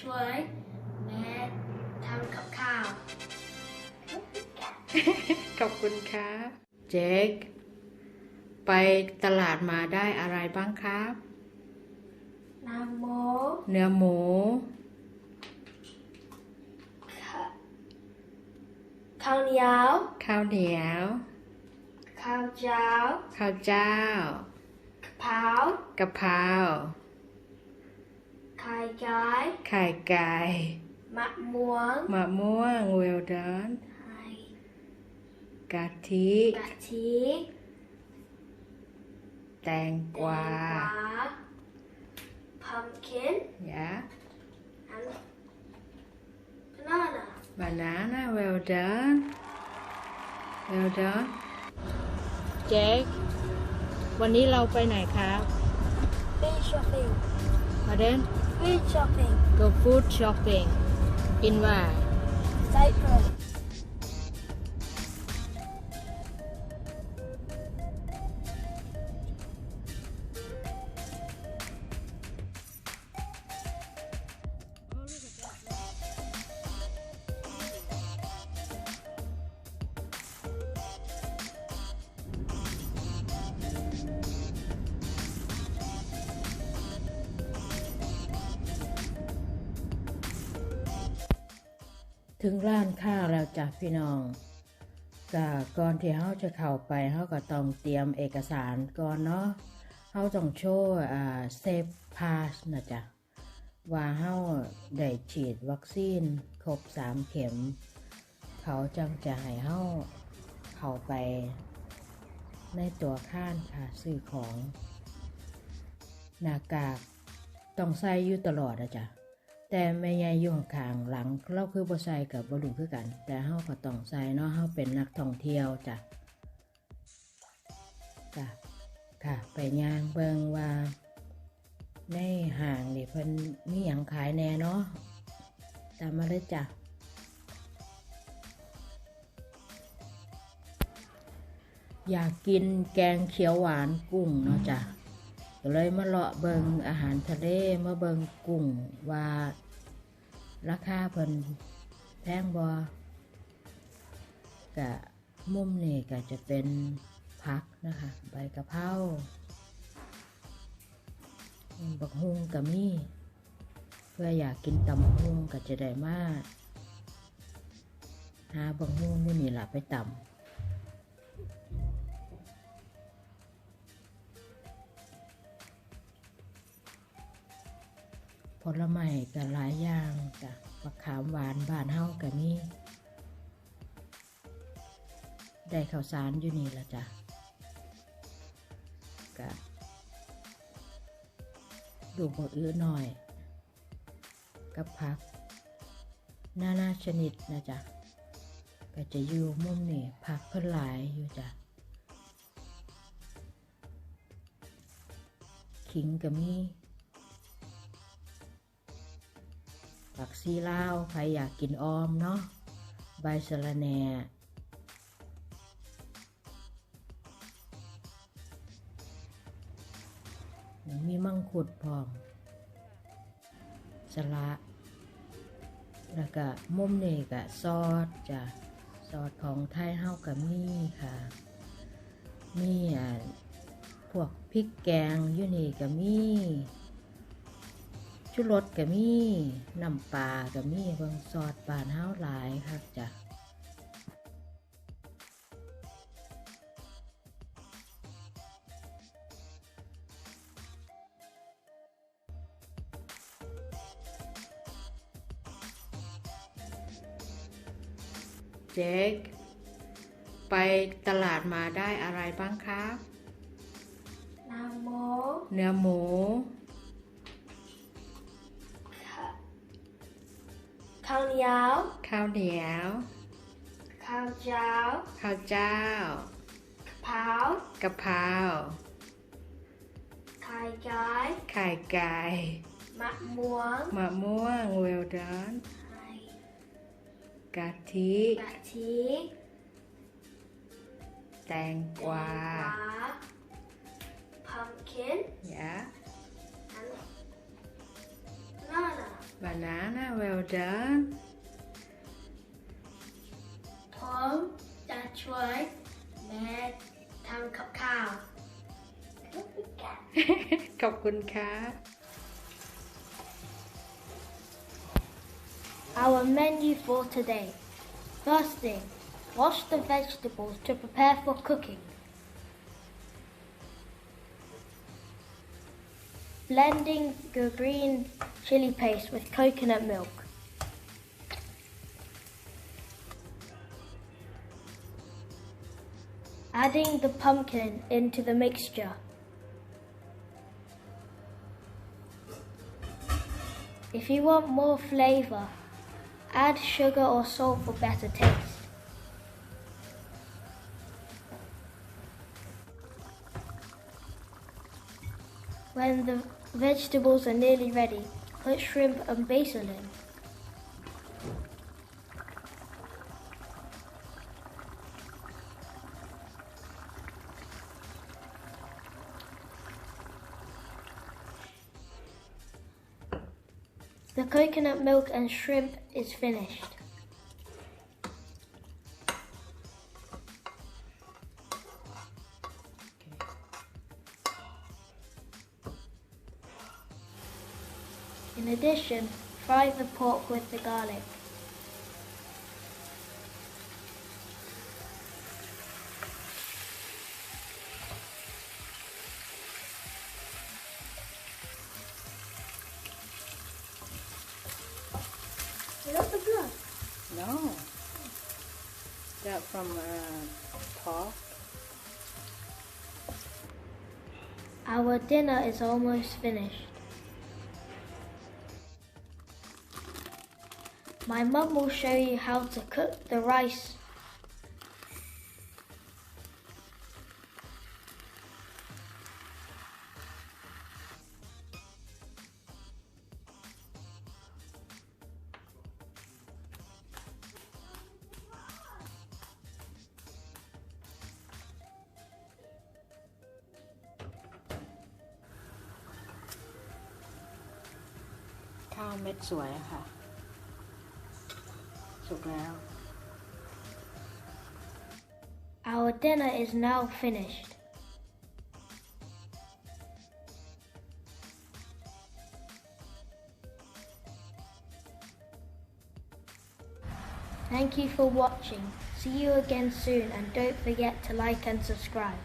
ช่วยแม่ทำกับข้าว ขอบคุณครับเจ๊กไปตลาดมาได้อะไรบ้างครับน้ำโมเนื้อหมูข้าวเหนียวข้าวเหนียว ข้าวเจ้า ข้าวเจ้าเผากะเพราไข่ไก่ไข่ไก่มะม่วงมะม่วงเวลดอนไข่กะทิกะทิแตงกวาแตงกวา pumpkin yeah and banana banana well done well done เจ๊กวันนี้เราไปไหนครับ food shopping มาเดน food shopping. Go food shopping. In where? Cyprus. ถึงร้านข้าวแล้วจ้ะพี่น้องก็ก่อนที่เฮาจะเข้าไปเฮาก็ต้องเตรียมเอกสารก่อนเนาะเฮาต้องโชว์อ่าเซฟพาสนะจ๊ะว่าเฮาได้ฉีดวัคซีนครบ3เข็ม เขาจังจะให้เฮาเข้าไปในตัวข้านค่ะซื้อของหน้ากากต้องใส่อยู่ตลอดนะจ๊ะ แต่แม่ยายอยู่ข้างหลังเราคือบ่ใส่กับบ่รู้คือกัน แต่เฮาก็ต้องใส่เนาะเฮาเป็นนักท่องเที่ยวจ้ะจ้ะค่ะไปย่างเบิงว่า ในห้างนี่เพิ่นมีหยังขายแน่เนาะตามมาเลยจ้ะอยากกินแกงเขียวหวานกุ้งเนาะจ้ะเลยมาเลาะเบิงอาหารทะเลมาเบิงกุ้งว่า ราคาเพิ่นแพงบอกะมุมนี่ก็จะเป็นพักนะคะ ใบกะเพราบักฮุงก็มีเพื่ออยากกินตำฮุงก็จะได้มาหาบักฮุงนี่นี่ล่ะไปตำ ลไม้ก็หลายอย่างจ้ะมะขามหวานบานเฮาก็มีได้ข้าวสารอยู่นี่ละจ้ะก็ดูบทอื้อหน่อย กับผัก นานาชนิดนะจ๊ะก็จะอยู่มุมนี่ผักเพิ่นหลายอยู่จ้ะขิงก็มี ผักซีลาวใครอยากกินออมเนาะใบสะระแหน่มีมังคุดพร้อมสละแล้วก็มุมนี่ก็ซอสจ้ะซอสของไทยเฮาก็มีค่ะมีอ่าพวกพริกแกงอยู่นี่ก็มี ชุรสก็มีน้ำปลาก็มีเบางซอสบานเฮาหลายครับจ้ะเจ๊กไปตลาดมาได้อะไรบ้างครับน้ำโมเนื้อหมู ข้าวเหนียวข้าวเหนียว ข้าวเจ้า ข้าวเจ้าเผากะเพราไข่ไก่ไข่ไก่มะม่วงมะม่วงเวลดอนไข่กะทิกะทิแตงกวา pumpkin banana banana well done ผมจะช่วยแม่ทำกับข้าว ขอบคุณค่ะ Our menu for today. First thing, wash the vegetables to prepare for cooking. Blending the green chili paste with coconut milk. Adding the pumpkin into the mixture. If you want more flavor, add sugar or salt for better taste. When the vegetables are nearly ready, put shrimp and basil in. The coconut milk and shrimp is finished. In addition, fry the pork with the garlic. Without the blood. no that from uh, pork Our dinner is almost finished. My mum will show you how to cook the rice. Tao mệt rồi hả? Our dinner is now finished. Thank you for watching. See you again soon and don't forget to like and subscribe.